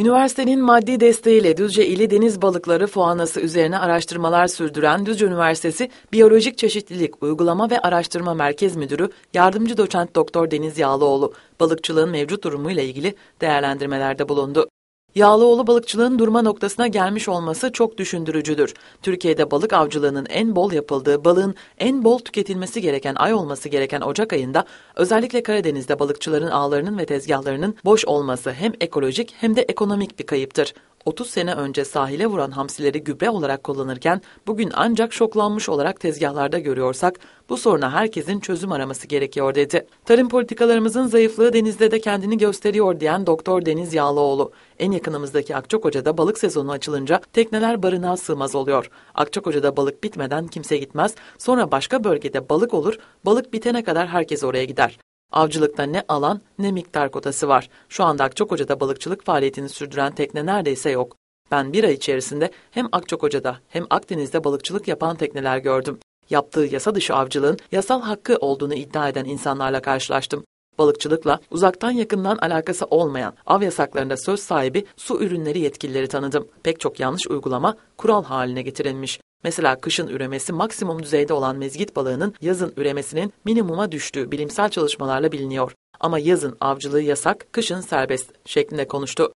Üniversitenin maddi desteğiyle Düzce İli Deniz Balıkları Fuanası üzerine araştırmalar sürdüren Düzce Üniversitesi Biyolojik Çeşitlilik Uygulama ve Araştırma Merkez Müdürü Yardımcı Doçent Doktor Deniz Yağlıoğlu balıkçılığın mevcut durumuyla ilgili değerlendirmelerde bulundu. Yağlıoğlu balıkçılığın durma noktasına gelmiş olması çok düşündürücüdür. Türkiye'de balık avcılığının en bol yapıldığı, balığın en bol tüketilmesi gereken ay olması gereken Ocak ayında özellikle Karadeniz'de balıkçıların ağlarının ve tezgahlarının boş olması hem ekolojik hem de ekonomik bir kayıptır. 30 sene önce sahile vuran hamsileri gübre olarak kullanırken bugün ancak şoklanmış olarak tezgahlarda görüyorsak bu soruna herkesin çözüm araması gerekiyor dedi. Tarım politikalarımızın zayıflığı denizde de kendini gösteriyor diyen Doktor Deniz Yağlıoğlu. En yakınımızdaki Akçakoca'da balık sezonu açılınca tekneler barınağa sığmaz oluyor. Akçakoca'da balık bitmeden kimse gitmez. Sonra başka bölgede balık olur. Balık bitene kadar herkes oraya gider. Avcılıkta ne alan ne miktar kotası var. Şu anda Akçakoca'da balıkçılık faaliyetini sürdüren tekne neredeyse yok. Ben bir ay içerisinde hem Akçakoca'da hem Akdeniz'de balıkçılık yapan tekneler gördüm. Yaptığı yasa dışı avcılığın yasal hakkı olduğunu iddia eden insanlarla karşılaştım. Balıkçılıkla uzaktan yakından alakası olmayan av yasaklarında söz sahibi su ürünleri yetkilileri tanıdım. Pek çok yanlış uygulama kural haline getirilmiş. Mesela kışın üremesi maksimum düzeyde olan mezgit balığının yazın üremesinin minimuma düştüğü bilimsel çalışmalarla biliniyor. Ama yazın avcılığı yasak, kışın serbest şeklinde konuştu.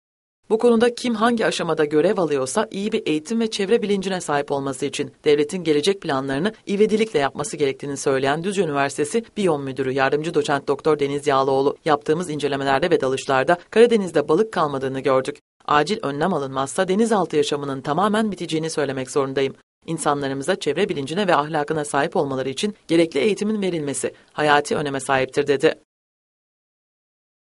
Bu konuda kim hangi aşamada görev alıyorsa iyi bir eğitim ve çevre bilincine sahip olması için devletin gelecek planlarını ivedilikle yapması gerektiğini söyleyen Düzce Üniversitesi Biyon Müdürü Yardımcı Doçent Doktor Deniz Yağlıoğlu yaptığımız incelemelerde ve dalışlarda Karadeniz'de balık kalmadığını gördük. Acil önlem alınmazsa denizaltı yaşamının tamamen biteceğini söylemek zorundayım. İnsanlarımıza çevre bilincine ve ahlakına sahip olmaları için gerekli eğitimin verilmesi hayati öneme sahiptir dedi.